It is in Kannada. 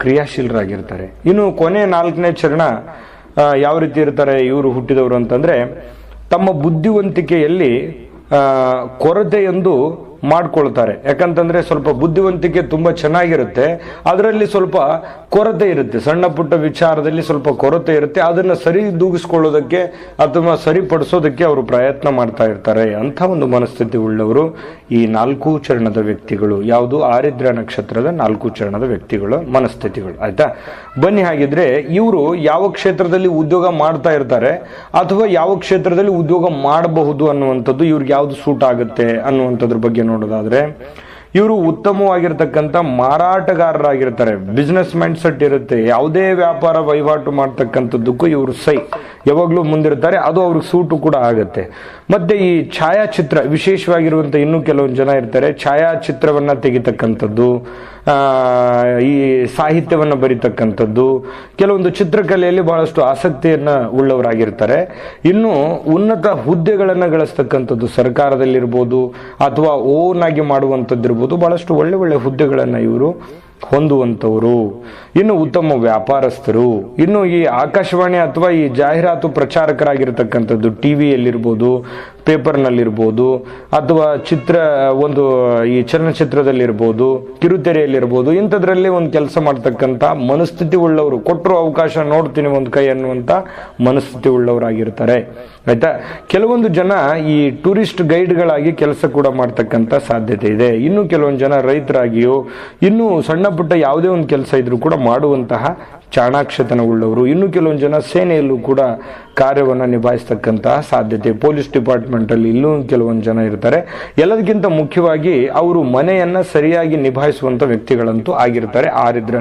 ಕ್ರಿಯಾಶೀಲರಾಗಿರ್ತಾರೆ. ಇನ್ನು ಕೊನೆ ನಾಲ್ಕನೇ ಚರಣ ಯಾವ ರೀತಿ ಇರ್ತಾರೆ, ಇವರು ಹುಟ್ಟಿದವರು ಅಂತಂದ್ರೆ, ತಮ್ಮ ಬುದ್ಧಿವಂತಿಕೆಯಲ್ಲಿ ಕೊರತೆ ಎಂದು ಮಾಡ್ಕೊಳ್ತಾರೆ. ಯಾಕಂತಂದ್ರೆ ಸ್ವಲ್ಪ ಬುದ್ಧಿವಂತಿಕೆ ತುಂಬಾ ಚೆನ್ನಾಗಿರುತ್ತೆ, ಅದರಲ್ಲಿ ಸ್ವಲ್ಪ ಕೊರತೆ ಇರುತ್ತೆ. ಸಣ್ಣ ಪುಟ್ಟ ವಿಚಾರದಲ್ಲಿ ಸ್ವಲ್ಪ ಕೊರತೆ ಇರುತ್ತೆ, ಅದನ್ನ ಸರಿ ದೂಗಿಸ್ಕೊಳ್ಳೋದಕ್ಕೆ ಅಥವಾ ಸರಿಪಡಿಸೋದಕ್ಕೆ ಅವರು ಪ್ರಯತ್ನ ಮಾಡ್ತಾ ಇರ್ತಾರೆ. ಅಂತ ಒಂದು ಮನಸ್ಥಿತಿ ಉಳ್ಳವರು ಈ ನಾಲ್ಕು ಚರಣದ ವ್ಯಕ್ತಿಗಳು ಯಾವುದು? ಆರಿದ್ರ ನಕ್ಷತ್ರದ ನಾಲ್ಕು ಚರಣದ ವ್ಯಕ್ತಿಗಳ ಮನಸ್ಥಿತಿಗಳು. ಆಯ್ತಾ? ಬನ್ನಿ ಹಾಗಿದ್ರೆ ಇವರು ಯಾವ ಕ್ಷೇತ್ರದಲ್ಲಿ ಉದ್ಯೋಗ ಮಾಡ್ತಾ ಇರ್ತಾರೆ ಅಥವಾ ಯಾವ ಕ್ಷೇತ್ರದಲ್ಲಿ ಉದ್ಯೋಗ ಮಾಡಬಹುದು ಅನ್ನುವಂಥದ್ದು ಇವ್ರಿಗೆ ಯಾವ್ದು ಸೂಟ್ ಆಗುತ್ತೆ ಅನ್ನುವಂಥದ್ರ ಬಗ್ಗೆ ನೋಡೋದಾದ್ರೆ, ಇವರು ಉತ್ತಮವಾಗಿರ್ತಕ್ಕಂಥ ಮಾರಾಟಗಾರರಾಗಿರ್ತಾರೆ. ಬಿಸ್ನೆಸ್ ಮೈಂಡ್ ಸೆಟ್ ಇರುತ್ತೆ. ಯಾವುದೇ ವ್ಯಾಪಾರ ವಹಿವಾಟು ಮಾಡ್ತಕ್ಕಂಥದ್ದಕ್ಕೂ ಇವರು ಸೈ. ಯಾವಾಗಲೂ ಮುಂದಿರ್ತಾರೆ ಅದು ಅವ್ರಿಗೆ ಸೂಟು ಕೂಡ ಆಗುತ್ತೆ. ಮತ್ತೆ ಈ ಛಾಯಾಚಿತ್ರ ವಿಶೇಷವಾಗಿರುವಂಥ ಇನ್ನೂ ಕೆಲವೊಂದು ಜನ ಇರ್ತಾರೆ. ಛಾಯಾಚಿತ್ರವನ್ನು ತೆಗಿತಕ್ಕಂಥದ್ದು ಈ ಸಾಹಿತ್ಯವನ್ನು ಬರೀತಕ್ಕಂಥದ್ದು, ಕೆಲವೊಂದು ಚಿತ್ರಕಲೆಯಲ್ಲಿ ಬಹಳಷ್ಟು ಆಸಕ್ತಿಯನ್ನು ಉಳ್ಳವರಾಗಿರ್ತಾರೆ. ಇನ್ನು ಉನ್ನತ ಹುದ್ದೆಗಳನ್ನು ಗಳಿಸ್ತಕ್ಕಂಥದ್ದು ಸರ್ಕಾರದಲ್ಲಿರ್ಬೋದು ಅಥವಾ ಓನ್ ಆಗಿ ಮಾಡುವಂಥದ್ದಿರ್ಬೋದು, ಬಹಳಷ್ಟು ಒಳ್ಳೆ ಒಳ್ಳೆ ಹುದ್ದೆಗಳನ್ನು ಇವರು ಹೊಂದುವಂಥವರು, ಇನ್ನು ಉತ್ತಮ ವ್ಯಾಪಾರಸ್ಥರು, ಇನ್ನು ಈ ಆಕಾಶವಾಣಿ ಅಥವಾ ಈ ಜಾಹೀರಾತು ಪ್ರಚಾರಕರಾಗಿರ್ತಕ್ಕಂಥದ್ದು ಟಿವಿಯಲ್ಲಿರ್ಬೋದು, ಪೇಪರ್ನಲ್ಲಿರ್ಬೋದು, ಅಥವಾ ಚಿತ್ರ, ಒಂದು ಈ ಚಲನಚಿತ್ರದಲ್ಲಿರ್ಬೋದು, ಕಿರುತೆರೆಯಲ್ಲಿರ್ಬೋದು, ಇಂಥದ್ರಲ್ಲಿ ಒಂದು ಕೆಲಸ ಮಾಡ್ತಕ್ಕಂಥ ಮನಸ್ಥಿತಿ ಉಳ್ಳವರು, ಕೊಟ್ಟರು ಅವಕಾಶ ನೋಡ್ತೀನಿ ಒಂದು ಕೈ ಅನ್ನುವಂಥ ಮನಸ್ಥಿತಿ ಉಳ್ಳವರಾಗಿರ್ತಾರೆ. ಆಯ್ತಾ? ಕೆಲವೊಂದು ಜನ ಈ ಟೂರಿಸ್ಟ್ ಗೈಡ್ಗಳಾಗಿ ಕೆಲಸ ಕೂಡ ಮಾಡ್ತಕ್ಕಂಥ ಸಾಧ್ಯತೆ ಇದೆ. ಇನ್ನು ಕೆಲವೊಂದು ಜನ ರೈತರಾಗಿಯೋ, ಇನ್ನು ಸಣ್ಣ ಪುಟ್ಟ ಯಾವುದೇ ಒಂದು ಕೆಲಸ ಇದ್ರೂ ಕೂಡ ಮಾಡುವಂತಹ ಚಾಣಾಕ್ಷತನ ಉಳ್ಳವರು ಇನ್ನು ಕೆಲವೊಂದು ಜನ ಸೇನೆಯಲ್ಲೂ ಕೂಡ ಕಾರ್ಯವನ್ನು ನಿಭಾಯಿಸ್ತಕ್ಕಂತಹ ಸಾಧ್ಯತೆ. ಪೊಲೀಸ್ ಡಿಪಾರ್ಟ್ಮೆಂಟ್ ಅಲ್ಲಿ ಇಲ್ಲೂ ಕೆಲವೊಂದು ಜನ ಇರ್ತಾರೆ. ಎಲ್ಲದಕ್ಕಿಂತ ಮುಖ್ಯವಾಗಿ ಅವರು ಮನೆಯನ್ನ ಸರಿಯಾಗಿ ನಿಭಾಯಿಸುವಂತ ವ್ಯಕ್ತಿಗಳಂತೂ ಆಗಿರ್ತಾರೆ. ಆರಿದ್ರ